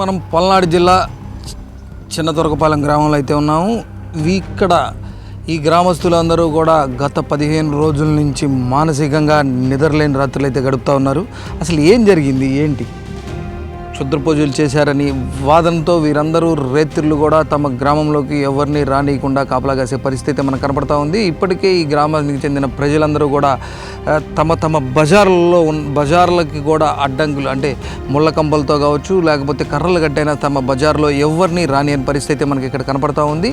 మనం పల్నాడు జిల్లా చిన్న దొరకపాలెం గ్రామంలో అయితే ఉన్నాము. ఇక్కడ ఈ గ్రామస్తులందరూ కూడా గత పదిహేను రోజుల నుంచి మానసికంగా నిద్రలేని రాత్రులు అయితే గడుపుతూ ఉన్నారు. అసలు ఏం జరిగింది? ఏంటి? క్షుద్ర పూజలు చేశారని వాదనతో వీరందరూ రైతులు కూడా తమ గ్రామంలోకి ఎవరిని రానియకుండా కాపలా కాసే పరిస్థితి మనకు కనపడతా ఉంది. ఇప్పటికే ఈ గ్రామానికి చెందిన ప్రజలందరూ కూడా తమ తమ బజార్లలో బజార్లకి కూడా అడ్డంకులు అంటే ముళ్ళ కంపలతో కావచ్చు లేకపోతే కర్రలు గట్టైనా తమ బజార్లో ఎవరిని రానియని పరిస్థితి మనకి ఇక్కడ కనపడతా ఉంది.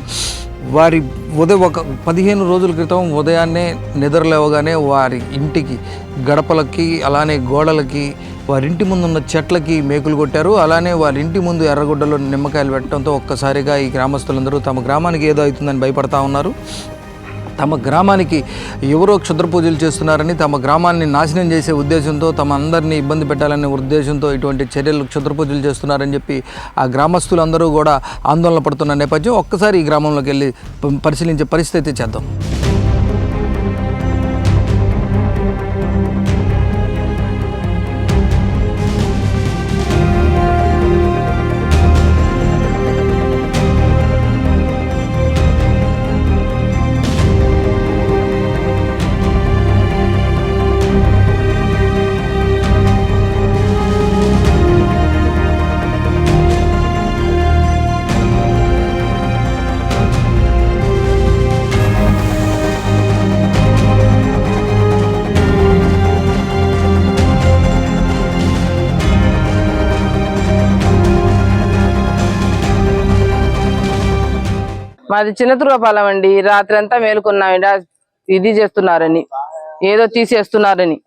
వారి ఉదయం ఒక పదిహేను రోజుల క్రితం ఉదయాన్నే నిద్రలేవగానే వారి ఇంటికి గడపలకి అలానే గోడలకి వారింటి ముందున్న చెట్లకి మేకులు కొట్టారు. అలానే వారి ఇంటి ముందు ఎర్రగుడ్డలో నిమ్మకాయలు పెట్టడంతో ఒక్కసారిగా ఈ గ్రామస్తులందరూ తమ గ్రామానికి ఏదో అవుతుందని భయపడతా ఉన్నారు. తమ గ్రామానికి ఎవరో క్షుద్ర పూజలు చేస్తున్నారని తమ గ్రామాన్ని నాశనం చేసే ఉద్దేశంతో తమ అందరినీ ఇబ్బంది పెట్టాలనే ఉద్దేశంతో ఇటువంటి చర్యలు క్షుద్ర పూజలు చేస్తున్నారని చెప్పి ఆ గ్రామస్తులందరూ కూడా ఆందోళన పడుతున్న నేపథ్యం ఒక్కసారి ఈ గ్రామంలోకి వెళ్ళి పరిశీలించే పరిస్థితి చేద్దాం. మాది చిన్నతురపాలెం అండి. రాత్రి అంతా మేలుకున్నామండి ఇది చేస్తున్నారని. ఏదో తీసేస్తున్నారని.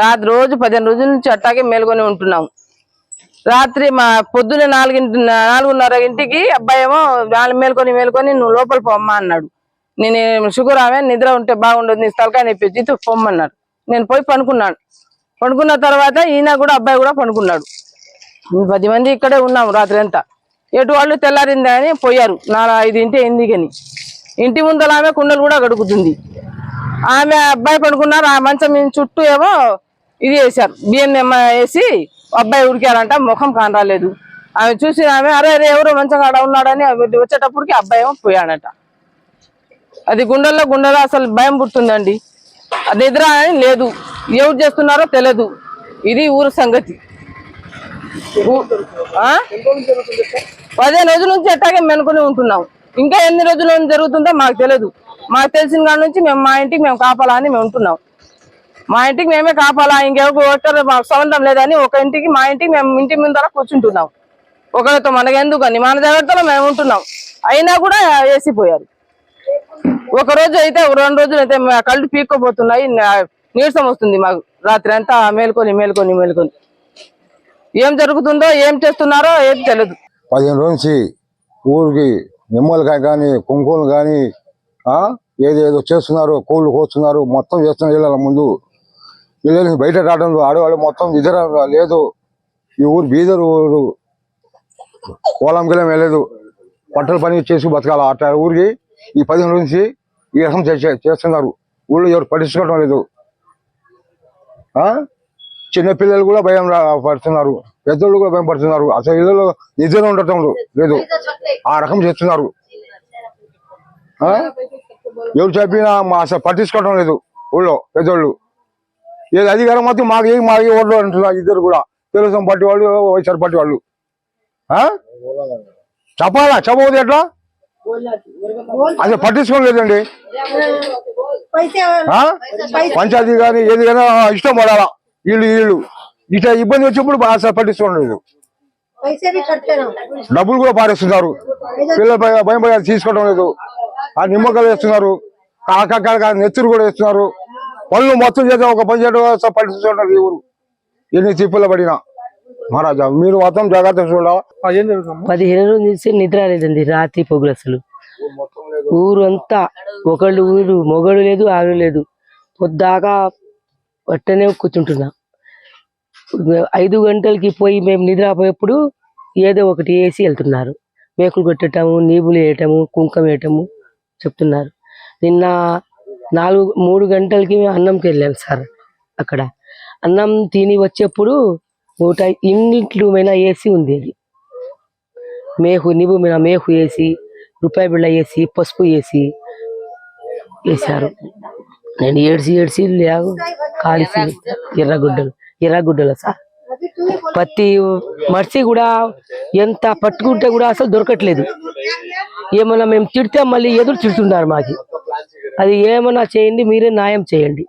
రాత్రి రోజు పదిహేను రోజుల నుంచి అట్టాగే మేలుకొని ఉంటున్నాం. రాత్రి మా పొద్దున్న నాలుగింటి నాలుగున్నర ఇంటికి అబ్బాయి ఏమో వాళ్ళు మేలుకొని మేలుకొని నువ్వు లోపల పొమ్మా అన్నాడు. నేను షుగర్ ఆమె నిద్ర ఉంటే బాగుండదు నీ తలకాయ నొప్పి పొమ్మన్నాడు. నేను పోయి పనుకున్నాను. పనుకున్న తర్వాత ఈయన కూడా అబ్బాయి కూడా పనుకున్నాడు. పది మంది ఇక్కడే ఉన్నాము రాత్రి అంతా ఎటు వాళ్ళు తెల్లారిందా అని పోయారు. నా ఇంటి ఎందుకని ఇంటి ముందర ఆమె కుండలు కూడా గడుగుతుంది ఆమె అబ్బాయి పడుకున్నారు. ఆ మంచం చుట్టూ ఏమో ఇది వేశారు. బిఎన్ఎం వేసి అబ్బాయి ఉడికారంట ముఖం కానరాలేదు. ఆమె చూసి ఆమె అరే అరే ఎవరో మంచం కాడ ఉన్నాడని అవి వచ్చేటప్పటికి అబ్బాయి ఏమో పోయాడట. అది గుండెల్లో గుండెలో అసలు భయం పుడుతుందండి. అది నిద్ర అని లేదు. ఎవరు చేస్తున్నారో తెలియదు ఇది ఊరు సంగతి. పదిహేను రోజుల నుంచి ఎట్టాగే మెనుకొని ఉంటున్నాం. ఇంకా ఎన్ని రోజుల జరుగుతుందో మాకు తెలియదు మాకు తెలిసిన కాడ నుంచి మేము మా ఇంటికి మేము కాపాలా అని మేము ఉంటున్నాం. మా ఇంటికి మేమే కాపాలా ఇంకెవరు మాకు సంబంధం లేదని ఒక ఇంటికి మా ఇంటికి మేము ఇంటి ముందర కూర్చుంటున్నాం. ఒకరితో మనకెందుకని మన దగ్గరతో మేము ఉంటున్నాం. అయినా కూడా వేసిపోయారు. ఒక రోజు అయితే రెండు రోజులు అయితే మా కళ్ళు పీక్కోపోతున్నాయి నీరసం వస్తుంది మాకు. రాత్రి అంతా మేల్కొని మేల్కొని మేల్కొని. ఏం జరుగుతుందో ఏం చేస్తున్నారో ఏం తెలియదు పదిహేను రోజు ఊరికి నిమ్మలకాయ కానీ కుంకుమలు కానీ ఏదేదో చేస్తున్నారు కోళ్ళు కోస్తున్నారు మొత్తం చేస్తున్నారు ఇళ్ళ ముందు. ఇళ్ళ బయట రావడం ఆడవాళ్ళు మొత్తం నిద్ర లేదు. ఈ ఊరు బీదరు ఊరు. పొలం గిలం వెళ్ళలేదు పంటల పని చేసి బతకాలి అట్లా ఊరికి. ఈ పదిహేను రోజు నుంచి ఈ రకం చేస్తున్నారు. ఊళ్ళో ఎవరు పట్టించుకోవడం లేదు. ఆ చిన్న పిల్లలు కూడా భయం పడుతున్నారు. పెద్దోళ్ళు కూడా భయం పడుతున్నారు. అసలు ఇళ్ళలో నిద్ర ఉండటం లేదు. ఆ రకం చేస్తున్నారు? ఎవరు చెప్పినా మా అసలు పట్టించుకోవడం లేదు ఊళ్ళో పెద్దోళ్ళు. ఏది అధికారం మొత్తం మాకు ఏం మాకు ఓట్లు అంటున్నారు? ఇద్దరు కూడా. తెలుగుదేశం పార్టీ వాళ్ళు వైఎస్ఆర్ పార్టీ వాళ్ళు? చెప్పాలా? చెప్పబోదు ఎట్లా? అసలు పట్టించుకోలేదండి? పంచాయతీ కానీ ఏది కానీ ఇష్టం పడాలా? వీళ్ళు వీళ్ళు. ఇట్లా ఇబ్బంది వచ్చినప్పుడు బాగా పట్టించుకోలేదు డబ్బులు కూడా పారేస్తున్నారు. పిల్లల భయం భయాలు తీసుకోవడం లేదు. ఆ నిమ్మకాయలు వేస్తున్నారు. కాకరకాయలు నెత్తురు కూడా వేస్తున్నారు. పనులు మొత్తం చేద్దాం ఒక పని చేయడం పట్టించుకుంటారు ఈ ఊరు ఎన్ని చిప్పుల పడినా. మహారాజా మీరు మొత్తం జాగ్రత్త చూడాలి? పదిహేను రోజుల నుంచి నిద్ర లేదండి రాత్రి పొగులు అసలు. ఊరు అంతా ఒకళ్ళు ఊరు మొగడు లేదు ఆరు లేదు. పొద్దాకా పట్టనే కూర్చుంటున్నా. ఐదు గంటలకి పోయి మేము నిద్రపోయేప్పుడు ఏదో ఒకటి వేసి వెళ్తున్నారు. మేకులు కొట్టటము నీబులు వేయటము కుంకం వేయటము చెప్తున్నారు. నిన్న నాలుగు మూడు గంటలకి మేము అన్నంకి వెళ్ళాం సార్ అక్కడ. అన్నం తిని వచ్చేప్పుడు నూట ఇంట్లో మీద ఏసీ ఉంది. అది మేహు నిబు మీద మేహు వేసి రూపాయి బిళ్ళ వేసి పసుపు వేసి వేశారు. నేను ఏడ్చి ఏడ్చి లేవు కాలిసి ఎర్రగుడ్డలు ఎర్రగుడ్డలు సార్? ప్రతి మనిషి కూడా ఎంత పట్టుకుంటే కూడా అసలు దొరకట్లేదు. ఏమన్నా మేము తిడితే మళ్ళీ ఎదురు తిడుతున్నారు మాకి. అది ఏమన్నా చేయండి మీరే న్యాయం చేయండి.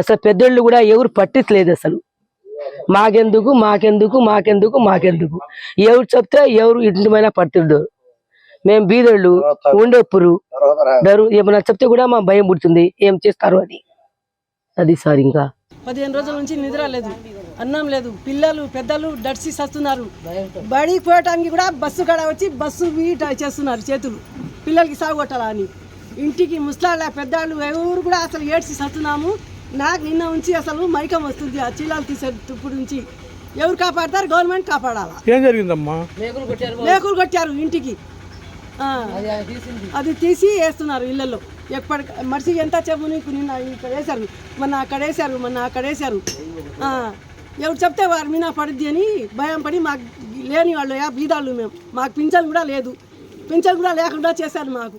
అసలు పెద్దోళ్ళు కూడా ఎవరు పట్టించలేదు అసలు. మాకెందుకు మాకెందుకు మాకెందుకు మాకెందుకు. ఎవరు చెప్తే ఎవరు ఇంటిమైనా పడుతుండరు మేము బీదోళ్ళు ఉండేప్పుడు డరు ఏమన్నా చెప్తే కూడా మా భయం పుడుతుంది. ఏం చేస్తారు అని. అది సార్ ఇంకా. పదిహేను రోజుల నుంచి నిద్ర లేదు అన్నం లేదు పిల్లలు పెద్దలు దర్శి సస్తున్నారు. బడికి పోయటానికి కూడా బస్సు కాడ వచ్చి బస్సు వీట చేస్తున్నారు చేతులు. పిల్లలకి సాగు అని. ఇంటికి ముసలాళ్ళ పెద్దాళ్ళు ఎవరు కూడా అసలు ఏడ్చి సస్తున్నాము నాకు నిన్న ఉంచి అసలు మైకం వస్తుంది ఆ చీలాలు తీసేటప్పుడు నుంచి. ఎవరు కాపాడతారు? గవర్నమెంట్ కాపాడాలా? ఏం జరిగిందమ్మా? మేకులు కొట్టారు. ఇంటికి. ఆ, అది తీసి వేస్తున్నారు ఇళ్ళల్లో ఎప్పటి మనిషి ఎంత చెప్పు నీకు నిన్న ఇక్కడ వేశారు. మొన్న అక్కడ వేశారు మొన్న అక్కడ వేశారు. ఎవరు చెప్తే వారి మీద పడుద్ది అని భయం పడి మాకు లేని వాళ్ళు యా బీదాళ్ళు మేము. మాకు పింఛన్ కూడా లేదు. పింఛన్ కూడా లేకుండా చేశారు మాకు.